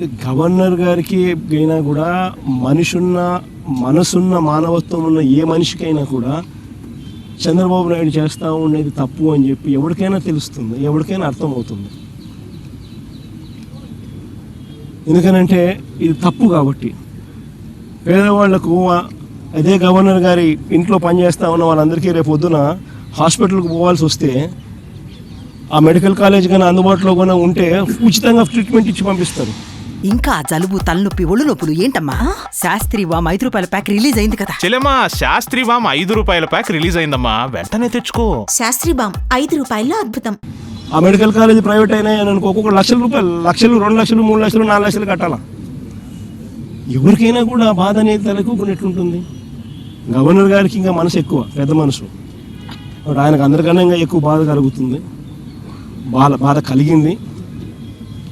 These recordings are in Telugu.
గవర్నర్ గారికి అయినా కూడా మనిషున్న మనసున్న మానవత్వం ఉన్న ఏ మనిషికైనా కూడా చంద్రబాబు నాయుడు చేస్తూ ఉండేది తప్పు అని చెప్పి ఎవరికైనా తెలుస్తుంది ఎవరికైనా అర్థమవుతుంది. ఎందుకనంటే ఇది తప్పు కాబట్టి. పేదవాళ్ళకు అదే గవర్నర్ గారి ఇంట్లో పనిచేస్తూ ఉన్న వాళ్ళందరికీ రేపు పొద్దున హాస్పిటల్కి పోవాల్సి వస్తే ఆ మెడికల్ కాలేజ్ కానీ అందుబాటులో కానీ ఉంటే ఉచితంగా ట్రీట్మెంట్ ఇచ్చి పంపిస్తారు. ఇంకా జలుబు తలనొప్పి ఒళ్ళు నొప్పులు ఏంటమ్మా? శాస్త్రి వామ్ ఐదు రూపాయల ప్యాక్ రిలీజ్ అయింది కదా. చెల్లెమ్మా శాస్త్రి వామ్ ఐదు రూపాయల ప్యాక్ రిలీజ్ అయిందమ్మా. వెంటనే తెచ్చుకో. శాస్త్రి బామ్ ఐదు రూపాయల్లో అద్భుతం. ఆ మెడికల్ కాలేజ్ ప్రైవేట్ అయినా అనుకో ఒక్కొక్క లక్షల రూపాయలు లక్షలు రెండు లక్షలు మూడు లక్షలు నాలుగు లక్షలు కట్టాలా? ఎవరికైనా కూడా బాధ అనేది తలెక్కుకున్నట్లుంటుంది గవర్నర్ గారికి ఇంకా మనసు ఎక్కువ పెద్ద మనసు. ఆయనకు అందరికన్నా ఇంకా ఎక్కువ బాధ కలుగుతుంది. బాధ బాధ కలిగింది.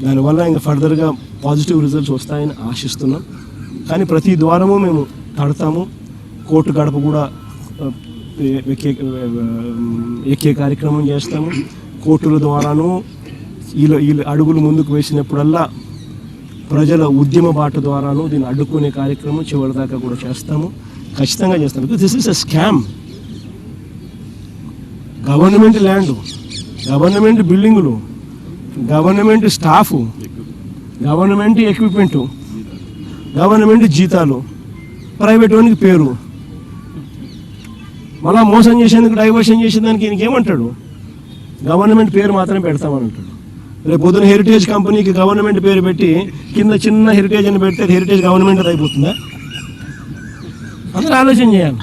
దానివల్ల ఇంకా ఫర్దర్గా పాజిటివ్ రిజల్ట్స్ వస్తాయని ఆశిస్తున్నాం. కానీ ప్రతి ద్వారము మేము తడతాము. కోర్టు గడప కూడా ఎక్కే ఎక్కే కార్యక్రమం చేస్తాము. కోర్టుల ద్వారాను వీళ్ళ వీళ్ళ అడుగులు ముందుకు వేసినప్పుడల్లా ప్రజల ఉద్యమ బాట ద్వారాను దీన్ని అడ్డుకునే కార్యక్రమం చివరిదాకా కూడా చేస్తాము. ఖచ్చితంగా చేస్తాం because this is a scam government land government బిల్డింగులు government staff government equipment government జీతాలు ప్రైవేట్ వానికి పేరు. మళ్ళా మోసం చేసేందుకు డైవర్షన్ చేసేదానికి ఈయనకి ఏమంటాడు? గవర్నమెంట్ పేరు మాత్రమే పెడతామని అంటాడు. రేపు పొద్దున హెరిటేజ్ కంపెనీకి గవర్నమెంట్ పేరు పెట్టి కింద చిన్న హెరిటేజ్ అని పెడితే హెరిటేజ్ గవర్నమెంట్ అయిపోతుందా? అందరూ ఆలోచన చేయాలి.